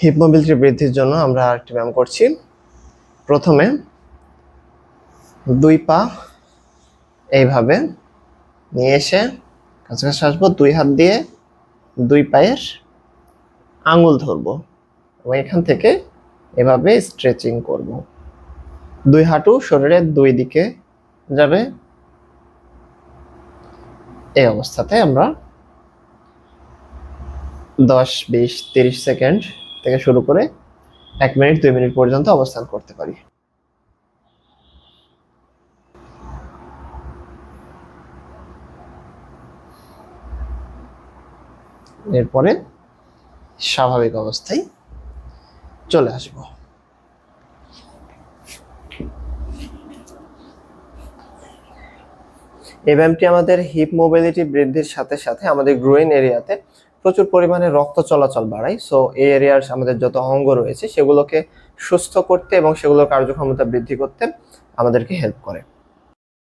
Heap mobility বৃদ্ধির জন্য আমরা আরেকটি ব্যায়াম করছি। প্রথমে দুই পা এইভাবে নিয়ে এসে কাছাকাছি আসব, দুই হাত দিয়ে দুই পায়ের আঙুল ধরবো এবং এখান থেকে এভাবে স্ট্রেচিং করব। দুই হাঁটু শরীরের দুই দিকে যাবে। এই অবস্থাতে আমরা দশ, বিশ, তিরিশ সেকেন্ড থেকে শুরু করে এক মিনিট, দুই মিনিট পর্যন্ত অবস্থান করতে পারি। এরপরে স্বাভাবিক অবস্থায় চলে আসব। এই ব্যায়ামটি আমাদের হিপ মোবিলিটি বৃদ্ধির সাথে সাথে আমাদের গ্রোইন এরিয়াতে প্রচুর পরিমাণে রক্ত চলাচল বাড়ায়। সো এই এরিয়ার আমাদের যত অঙ্গ রয়েছে, সেগুলোকে সুস্থ করতে এবং সেগুলোর কার্যক্ষমতা বৃদ্ধি করতে আমাদেরকে হেল্প করে।